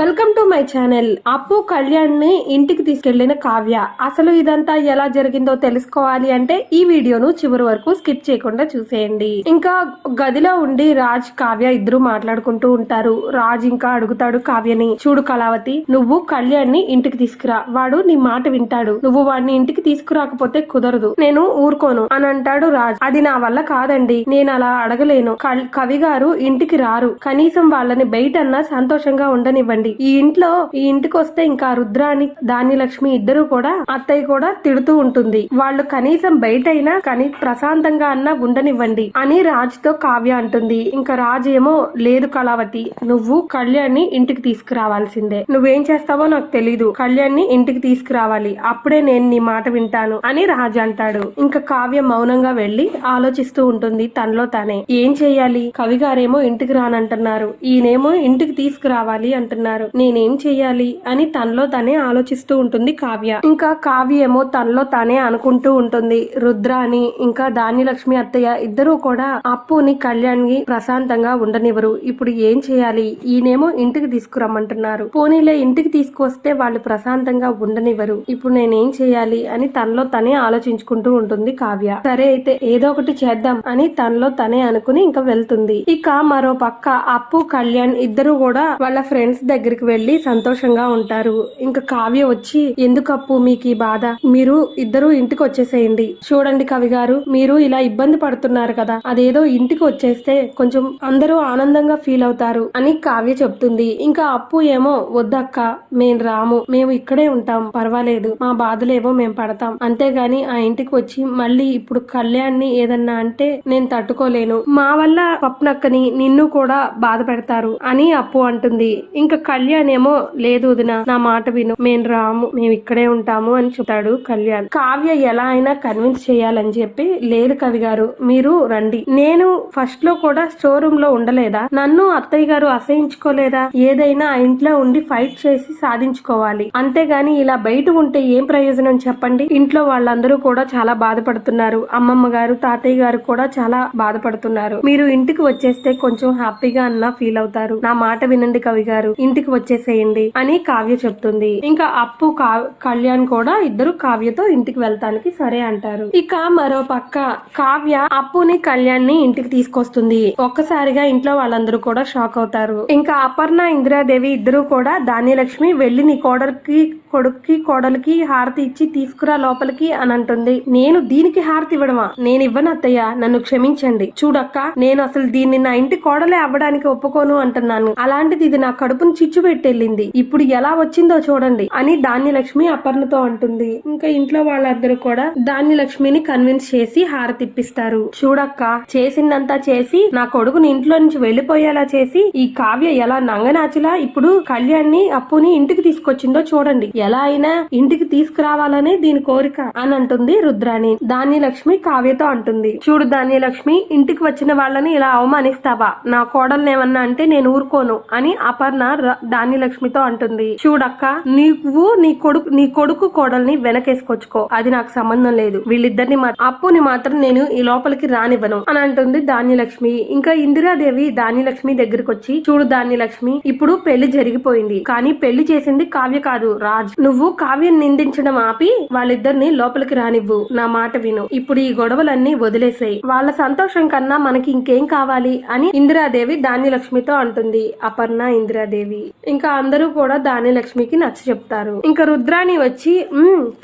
Welcome to my channel. అప్పు కళ్యాణ్ని ఇంటికి తీసుకెళ్ళిన కావ్య. అసలు ఇదంతా ఎలా జరిగిందో తెలుసుకోవాలి అంటే ఈ వీడియోను చివరి వరకు స్కిప్ చేయకుండా చూసేయండి. ఇంకా గదిలో ఉండి రాజ్ కావ్య ఇద్దరు మాట్లాడుకుంటూ ఉంటారు. రాజ్ ఇంకా అడుగుతాడు కావ్యని చూడు కళావతి నువ్వు కళ్యాణ్ని ఇంటికి తీసుకురా. వాడు నీ మాట వింటాడు. నువ్వు వాడిని ఇంటికి తీసుకురాకపోతే కుదరదు. నేను ఊరుకోను అని అంటాడు రాజ్. అది నా వల్ల కాదండి. నేను అలా అడగలేను. కల్- కవి గారు ఇంటికి రారు. కనీసం వాళ్ళని బయటన్నా సంతోషంగా ఉండనివ్వండి. ఈ ఇంట్లో ఈ ఇంటికి వస్తే ఇంకా రుద్రాని ధాన్యలక్ష్మి ఇద్దరు కూడా అత్తయ్య కూడా తిడుతూ ఉంటుంది. వాళ్ళు కనీసం బయట అయినా కానీ ప్రశాంతంగా అన్నా ఉండనివ్వండి అని రాజుతో కావ్య అంటుంది. ఇంకా రాజు ఏమో లేదు కళావతి నువ్వు కళ్యాణ్ని ఇంటికి తీసుకురావాల్సిందే. నువ్వేం చేస్తావో నాకు తెలీదు. కళ్యాణ్ని ఇంటికి తీసుకురావాలి. అప్పుడే నేను నీ మాట వింటాను అని రాజు అంటాడు. ఇంకా కావ్య మౌనంగా వెళ్ళి ఆలోచిస్తూ ఉంటుంది తనలో తానే. ఏం చేయాలి? కవి గారేమో ఇంటికి రానంటున్నారు. ఈయనేమో ఇంటికి తీసుకురావాలి అంటున్నారు. నేనేం చెయ్యాలి? అని తనలో తనే ఆలోచిస్తూ ఉంటుంది కావ్య. ఇంకా కావ్య ఏమో తనలో తానే అనుకుంటూ ఉంటుంది. రుద్ర అని ఇంకా దానిలక్ష్మి అత్తయ్య ఇద్దరూ కూడా అప్పుని కళ్యాణ్కి ప్రశాంతంగా ఉండనివ్వరు. ఇప్పుడు ఏం చేయాలి ఈయనేమో ఇంటికి తీసుకురమ్మంటున్నారు. పోనీలే ఇంటికి తీసుకొస్తే వాళ్ళు ప్రశాంతంగా ఉండనివ్వరు. ఇప్పుడు నేనేం చేయాలి అని తనలో తనే ఆలోచించుకుంటూ ఉంటుంది కావ్య. సరే అయితే ఏదో ఒకటి చేద్దాం అని తనలో తనే అనుకుని ఇంకా వెళ్తుంది. ఇక మరో పక్క అప్పు కళ్యాణ్ ఇద్దరు కూడా వాళ్ళ ఫ్రెండ్స్ దగ్గర దగ్గరికి వెళ్ళి సంతోషంగా ఉంటారు. ఇంకా కావ్య వచ్చి ఎందుకప్పు మీకు ఈ బాధ? మీరు ఇద్దరు ఇంటికి వచ్చేసేయండి. చూడండి కవి గారు మీరు ఇలా ఇబ్బంది పడుతున్నారు కదా. అదేదో ఇంటికి వచ్చేస్తే కొంచెం అందరూ ఆనందంగా ఫీల్ అవుతారు అని కావ్య చెప్తుంది. ఇంకా అప్పు ఏమో వద్దక్క మేం రాము. మేము ఇక్కడే ఉంటాం. పర్వాలేదు. మా బాధలేవో మేము పడతాం. అంతేగాని ఆ ఇంటికి వచ్చి మళ్ళీ ఇప్పుడు కళ్యాణ్ని ఏదన్నా అంటే నేను తట్టుకోలేను. మా వల్ల పప్నక్కని నిన్ను కూడా బాధ పెడతారు అని అప్పు అంటుంది. ఇంకా కళ్యాణ్ ఏమో లేదు వదిన నా మాట విను. మేము రాము మేము ఇక్కడే ఉంటాము అని చెప్తాడు కళ్యాణ్. కావ్య ఎలా అయినా కన్విన్స్ చేయాలని చెప్పి లేదు కవి గారు మీరు రండి. నేను ఫస్ట్లో కూడా స్టోర్ రూమ్లో ఉండలేదా? నన్ను అత్తయ్య గారు అసహించుకోలేదా? ఏదైనా ఆ ఇంట్లో ఉండి ఫైట్ చేసి సాధించుకోవాలి. అంతేగాని ఇలా బయట ఉంటే ఏం ప్రయోజనం చెప్పండి? ఇంట్లో వాళ్ళందరూ కూడా చాలా బాధపడుతున్నారు. అమ్మమ్మ గారు తాతయ్య గారు కూడా చాలా బాధపడుతున్నారు. మీరు ఇంటికి వచ్చేస్తే కొంచెం హ్యాపీగా అన్నా ఫీల్ అవుతారు. నా మాట వినండి కవి గారు. ఇంటికి వచ్చేసేయండి అని కావ్య చెప్తుంది. ఇంకా అప్పు కా- కళ్యాణ్ కూడా ఇద్దరు కావ్యతో ఇంటికి వెళ్తానికి సరే అంటారు. ఇక మరో పక్క కావ్య అప్పుని కళ్యాణ్ని ఇంటికి తీసుకొస్తుంది. ఒక్కసారిగా ఇంట్లో వాళ్ళందరూ కూడా షాక్ అవుతారు. ఇంకా అపర్ణ ఇందిరాదేవి ఇద్దరు కూడా ధాన్యలక్ష్మి వెళ్ళి నీ కోడలికి కొడుక్కి కోడలికి హారతి ఇచ్చి తీసుకురా లోపలికి అని అంటుంది. నేను దీనికి హారతి ఇవ్వడమా? నేను ఇవ్వను అత్తయ్య. నన్ను క్షమించండి. చూడక్క నేను అసలు దీన్ని నా ఇంటి కోడలే అవ్వడానికి ఒప్పుకోను అంటున్నాను. అలాంటిది ఇది నా కడుపును చిచ్చు పెట్టెళ్ళింది. ఇప్పుడు ఎలా వచ్చిందో చూడండి అని ధాన్యలక్ష్మి అపర్ణతో అంటుంది. ఇంకా ఇంట్లో వాళ్ళందరూ కూడా ధాన్యలక్ష్మిని కన్విన్స్ చేసి హారతి ఇప్పిస్తారు. చూడక్క చేసిందంతా చేసి నా కొడుకుని ఇంట్లో నుంచి వెళ్ళిపోయేలా చేసి ఈ కావ్య ఎలా నంగనాచిలా ఇప్పుడు కళ్యాణ్ని అప్పుని ఇంటికి తీసుకొచ్చిందో చూడండి. ఎలా అయినా ఇంటికి తీసుకురావాలనే దీని కోరిక అని అంటుంది రుద్రాణి. ధాన్యలక్ష్మి కావ్యతో అంటుంది. చూడు ధాన్యలక్ష్మి ఇంటికి వచ్చిన వాళ్ళని ఇలా అవమానిస్తావా? నా కోడల్ని ఏమన్నా అంటే నేను ఊరుకోను అని అపర్ణ ధాన్యలక్ష్మితో అంటుంది. చూడక్క నీవు నీ కొడుకు నీ కొడుకు కోడల్ని వెనకేసుకొచ్చుకో. అది నాకు సంబంధం లేదు. వీళ్ళిద్దరిని అప్పుని మాత్రం నేను ఈ లోపలికి రానివ్వను అని అంటుంది ధాన్యలక్ష్మి. ఇంకా ఇందిరాదేవి ధాన్యలక్ష్మి దగ్గరికి వచ్చి చూడు ధాన్యలక్ష్మి ఇప్పుడు పెళ్ళి జరిగిపోయింది. కానీ పెళ్ళి చేసింది కావ్య కాదు రాజు. నువ్వు కావ్యం నిందించడం ఆపి వాళ్ళిద్దరిని లోపలికి రానివ్వు. నా మాట విను. ఇప్పుడు ఈ గొడవలన్నీ వదిలేసాయి. వాళ్ళ సంతోషం కన్నా మనకి ఇంకేం కావాలి అని ఇందిరాదేవి ధాన్యలక్ష్మితో అంటుంది. అపర్ణ ఇందిరాదేవి. ఇంకా అందరూ కూడా ధాన్యలక్ష్మికి నచ్చ చెప్తారు. ఇంకా రుద్రాణి వచ్చి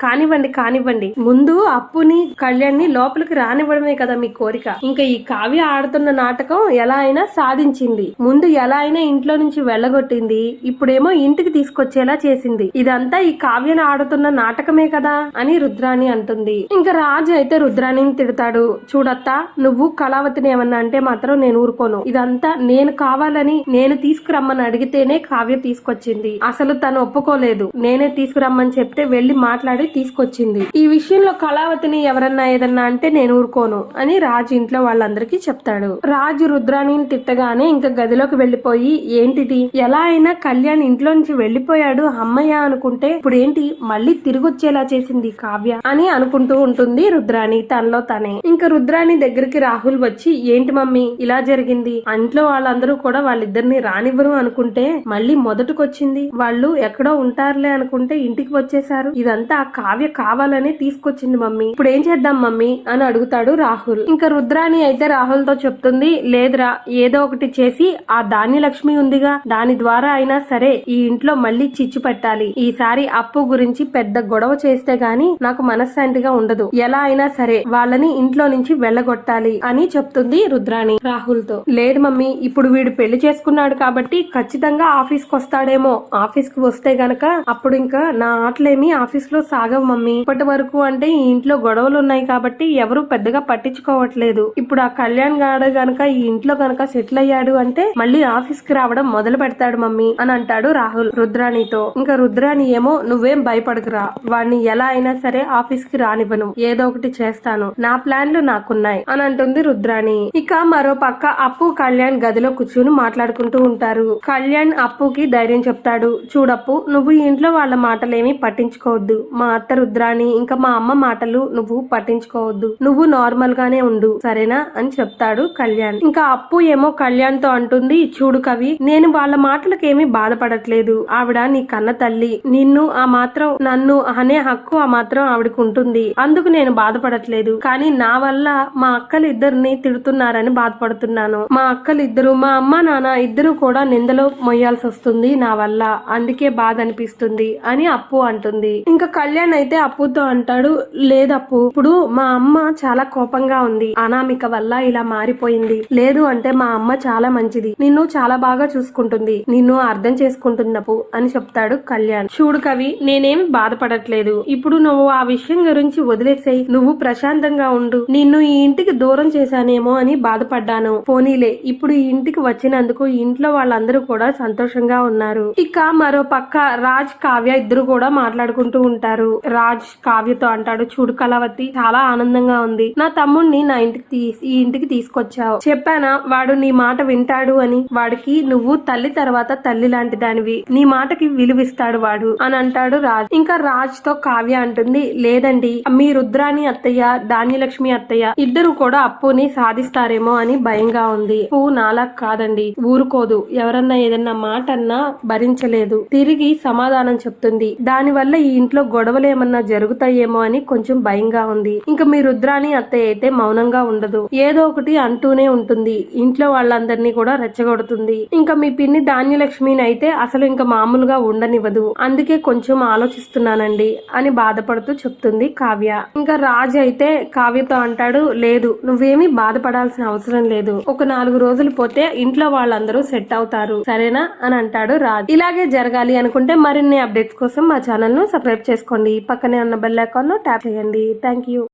కానివ్వండి కానివ్వండి. ముందు అప్పుని కళ్యాణ్ని లోపలికి రానివ్వడమే కదా మీ కోరిక. ఇంకా ఈ కావ్య ఆడుతున్న నాటకం ఎలా అయినా సాధించింది. ముందు ఎలా అయినా ఇంట్లో నుంచి వెళ్ళగొట్టింది. ఇప్పుడేమో ఇంటికి తీసుకొచ్చేలా చేసింది. ఇదంతా ఈ కావ్యను ఆడుతున్న నాటకమే కదా అని రుద్రాణి అంటుంది. ఇంకా రాజు అయితే రుద్రాణిని తిడతాడు. చూడత్తా నువ్వు కళావతిని ఏమన్నా అంటే మాత్రం నేను ఊరుకోను. ఇదంతా నేను కావాలని నేను తీసుకురమ్మని అడిగితేనే కావ్య తీసుకొచ్చింది. అసలు తను ఒప్పుకోలేదు. నేనే తీసుకురమ్మని చెప్తే వెళ్ళి మాట్లాడి తీసుకొచ్చింది. ఈ విషయంలో కళావతిని ఎవరన్నా ఏదన్నా అంటే నేను ఊరుకోను అని రాజు ఇంట్లో వాళ్ళందరికీ చెప్తాడు. రాజు రుద్రాణిని తిట్టగానే ఇంకా గదిలోకి వెళ్ళిపోయి ఏంటిది? ఎలా అయినా కళ్యాణ్ ఇంట్లో నుంచి వెళ్ళిపోయాడు అమ్మయ్య అనుకుంటే ఇప్పుడు ఏంటి మళ్ళీ తిరిగొచ్చేలా చేసింది కావ్య అని అనుకుంటూ ఉంటుంది రుద్రాణి తనలో తనే. ఇంకా రుద్రాణి దగ్గరికి రాహుల్ వచ్చి ఏంటి మమ్మీ ఇలా జరిగింది? ఇంట్లో వాళ్ళందరూ కూడా వాళ్ళిద్దరిని రానివ్వరు అనుకుంటే మళ్ళీ మళ్ళీ మొదటికొచ్చింది? వాళ్ళు ఎక్కడో ఉంటారులే అనుకుంటే ఇంటికి వచ్చేసారు ఇదంతా కావ్య కావాలని తీసుకొచ్చింది మమ్మీ. ఇప్పుడు ఏం చేద్దాం మమ్మీ? అని అడుగుతాడు రాహుల్. ఇంకా రుద్రాణి అయితే రాహుల్తో చెప్తుంది లేదురా ఏదో ఒకటి చేసి ఆ ధాన్య లక్ష్మి ఉందిగా. దాని ద్వారా అయినా సరే ఈ ఇంట్లో మళ్ళీ చిచ్చు పెట్టాలి. ఈసారి అప్పు గురించి పెద్ద గొడవ చేస్తే గాని నాకు మనశ్శాంతిగా ఉండదు. ఎలా అయినా సరే వాళ్ళని ఇంట్లో నుంచి వెళ్ళగొట్టాలి అని చెప్తుంది రుద్రాణి రాహుల్తో లేదు మమ్మీ ఇప్పుడు వీడు పెళ్ళి చేసుకున్నాడు కాబట్టి ఖచ్చితంగా ఆఫీస్కి వస్తాడేమో. ఆఫీస్కి వస్తే గనక అప్పుడు ఇంకా నా ఆటలేమి ఆఫీస్లో సాగవు మమ్మీ. ఇప్పటి వరకు అంటే ఈ ఇంట్లో గొడవలు ఉన్నాయి కాబట్టి ఎవరు పెద్దగా పట్టించుకోవట్లేదు. ఇప్పుడు ఆ కళ్యాణ్ గాడు గనక ఈ ఇంట్లో గనక సెటిల్ అయ్యాడు అంటే మళ్ళీ ఆఫీస్కి రావడం మొదలు పెడతాడు మమ్మీ అని అంటాడు రాహుల్ రుద్రాణితో. ఇంకా రుద్రాణి ఏమో నువ్వేం భయపడకురా. వాడిని ఎలా అయినా సరే ఆఫీస్కి రానివ్వను. ఏదో ఒకటి చేస్తాను. నా ప్లాన్లు నాకున్నాయి. అని అంటుంది రుద్రాణి. ఇక మరో పక్క అప్పు కళ్యాణ్ గదిలో కూర్చుని మాట్లాడుకుంటూ ఉంటారు. కళ్యాణ్ అప్పుకి ధైర్యం చెప్తాడు. చూడప్పు నువ్వు ఇంట్లో వాళ్ళ మాటలేమి పట్టించుకోవద్దు. మా అత్త రుద్రాణి ఇంకా మా అమ్మ మాటలు నువ్వు పట్టించుకోవద్దు. నువ్వు నార్మల్ గానే ఉండు. సరేనా? అని చెప్తాడు కళ్యాణ్. ఇంకా అప్పు ఏమో కళ్యాణ్తో అంటుంది. చూడు కవి నేను వాళ్ళ మాటలకేమి బాధపడట్లేదు. ఆవిడ నీ కన్న తల్లి. నీ నిన్ను ఆ మాత్రం నన్ను అనే హక్కు ఆ మాత్రం ఆవిడకు ఉంటుంది. అందుకు నేను బాధపడట్లేదు. కానీ నా వల్ల మా అక్కలు ఇద్దరిని తిడుతున్నారని బాధపడుతున్నాను. మా అక్కలు ఇద్దరు మా అమ్మ నాన్న ఇద్దరు కూడా నిందలో మొయ్యాల్సి వస్తుంది నా వల్ల. అందుకే బాధ అనిపిస్తుంది అని అప్పు అంటుంది. ఇంకా కళ్యాణ్ అయితే అప్పుతో అంటాడు లేదప్పు ఇప్పుడు మా అమ్మ చాలా కోపంగా ఉంది. అనామిక వల్ల ఇలా మారిపోయింది. లేదు అంటే మా అమ్మ చాలా మంచిది. నిన్ను చాలా బాగా చూసుకుంటుంది. నిన్ను అర్థం చేసుకుంటున్నప్పు అని చెప్తాడు కళ్యాణ్. చూడు కవి నేనేమి బాధపడట్లేదు. ఇప్పుడు నువ్వు ఆ విషయం గురించి వదిలేసేయి. నువ్వు ప్రశాంతంగా ఉండు. నిన్ను ఈ ఇంటికి దూరం చేశానేమో అని బాధపడ్డాను. పోనీలే ఇప్పుడు ఈ ఇంటికి వచ్చినందుకు ఇంట్లో వాళ్ళందరూ కూడా సంతోషంగా ఉన్నారు. ఇక మరో పక్క రాజ్ కావ్య ఇద్దరు కూడా మాట్లాడుకుంటూ ఉంటారు. రాజ్ కావ్యతో అంటాడు చూడు కళావతి చాలా ఆనందంగా ఉంది. నా తమ్ముణ్ణి నా ఇంటికి ఈ ఇంటికి తీసుకొచ్చావు. చెప్పానా వాడు నీ మాట వింటాడు అని? వాడికి నువ్వు తల్లి తర్వాత తల్లి లాంటి దానివి. నీ మాటకి విలువిస్తాడు వాడు. అని అంటాడు రాజ్. ఇంకా రాజ్తో కావ్య అంటుంది లేదండి మీ రుద్రాని అత్తయ్య ధాన్యలక్ష్మి అత్తయ్య ఇద్దరు కూడా అప్పుని సాధిస్తారేమో అని భయంగా ఉంది. అప్పు నాలా కాదండి ఊరుకోదు. ఎవరన్నా ఏదన్నా మాట అన్నా భరించలేదు. తిరిగి సమాధానం చెప్తుంది. దాని వల్ల ఈ ఇంట్లో గొడవలు ఏమన్నా జరుగుతాయేమో అని కొంచెం భయంగా ఉంది. ఇంకా మీ రుద్రాని అత్తయ్య అయితే మౌనంగా ఉండదు. ఏదో ఒకటి అంటూనే ఉంటుంది. ఇంట్లో వాళ్ళందరినీ కూడా రెచ్చగొడుతుంది. ఇంకా మీ పిన్ని ధాన్యలక్ష్మిని అయితే అసలు ఇంకా మామూలుగా ఉండనివ్వదు. అందుకే అందుకే కొంచెం ఆలోచిస్తున్నానండి అని బాధపడుతూ చెప్తుంది కావ్య. ఇంకా రాజ్ అయితే కావ్యతో అంటాడు లేదు నువ్వేమీ బాధపడాల్సిన అవసరం లేదు. ఒక నాలుగు రోజులు పోతే ఇంట్లో వాళ్ళందరూ సెట్ అవుతారు. సరేనా? అని అంటాడు రాజ్. ఇలాగే జరగాలి అనుకుంటే మరిన్ని అప్డేట్స్ కోసం మా ఛానల్ను సబ్స్క్రైబ్ చేసుకోండి. పక్కనే ఉన్న బెల్ ఐకాన్ను ట్యాప్ చేయండి. Thank you.